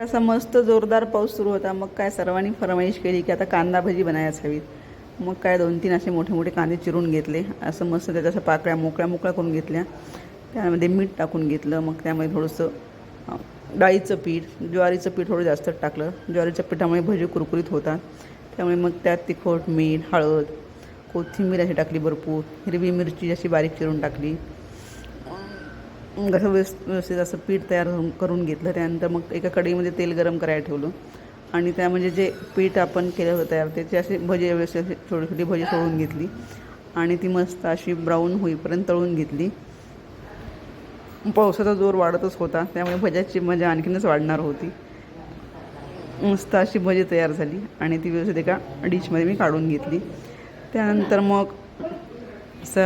असा मस्त जोरदार पाऊस सुरू होता. मग काय सर्वांनी फरमाईश केली की आता कांदा भजी बनायच हवीत. मग काय दोन तीन असे मोठे मोठे कांदे चिरून घेतले. असं मस्त त्याच्या असं पाकळ्या मोकळ्या मोकळ्या करून घेतल्या. त्यामध्ये मीठ टाकून घेतलं. मग त्यामध्ये थोडंसं डाळीचं पीठ ज्वारीचं पीठ थोडं जास्त टाकलं. ज्वारीच्या पिठामुळे भजी कुरकुरीत होतात. त्यामुळे मग त्यात तिखट मीठ हळद कोथिंबीर अशी टाकली भरपूर. हिरवी मिरची अशी बारीक चिरून टाकली. मग असं व्यवस्थित असं पीठ तयार करून- करून घेतलं. त्यानंतर मग एका कढईमध्ये तेल गरम करायला ठेवलं. आणि त्या म्हणजे जे पीठ आपण केलं होतं तयार त्याचे असे भजे व्यवस्थित अशी छोटी छोटी भजी सोडून घेतली. आणि ती मस्त अशी ब्राऊन होईपर्यंत तळून घेतली. पावसाचा जोर वाढतच होता त्यामुळे भज्याची मजा आणखीनच वाढणार होती. मस्त अशी भजी तयार झाली आणि ती व्यवस्थित एका डिशमध्ये मी काढून घेतली. त्यानंतर मग स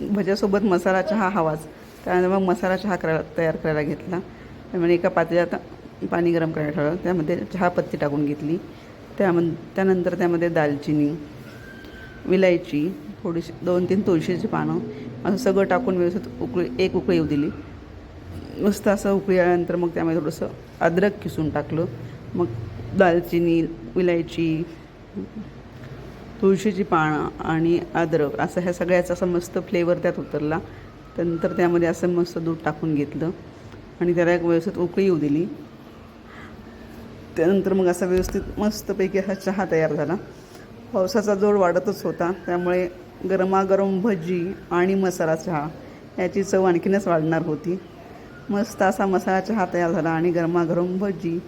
भज्यासोबत मसाला चहा हवाच त्यानंतर मग मसाला चहा करायला तयार करायला घेतला. त्यामुळे एका पातेल्यात पाणी गरम करायला ठेवलं. त्यामध्ये चहापत्ती टाकून घेतली. त्याम त्यानंतर त्यामध्ये दालचिनी विलायची थोडीशी दोन तीन तुळशीची पानं असं सगळं टाकून व्यवस्थित उकळी एक उकळी येऊ दिली. मस्त असं उकळी आल्यानंतर मग त्यामध्ये थोडंसं अद्रक किसून टाकलं. मग दालचिनी विलायची तुळशीची पानं आणि अद्रक असं ह्या सगळ्याचा असं मस्त फ्लेवर त्यात उतरला. त्यानंतर त्यामध्ये असं मस्त दूध टाकून घेतलं. आणि त्याला एक व्यवस्थित उकळी येऊ दिली. त्यानंतर मग असा व्यवस्थित मस्तपैकी हा चहा तयार झाला. पावसाचा जोड वाढतच होता. त्यामुळे गरमागरम भजी आणि मसाला चहा याची चव आणखीनच वाढणार होती. मस्त असा मसाला चहा तयार झाला आणि गरमागरम भजी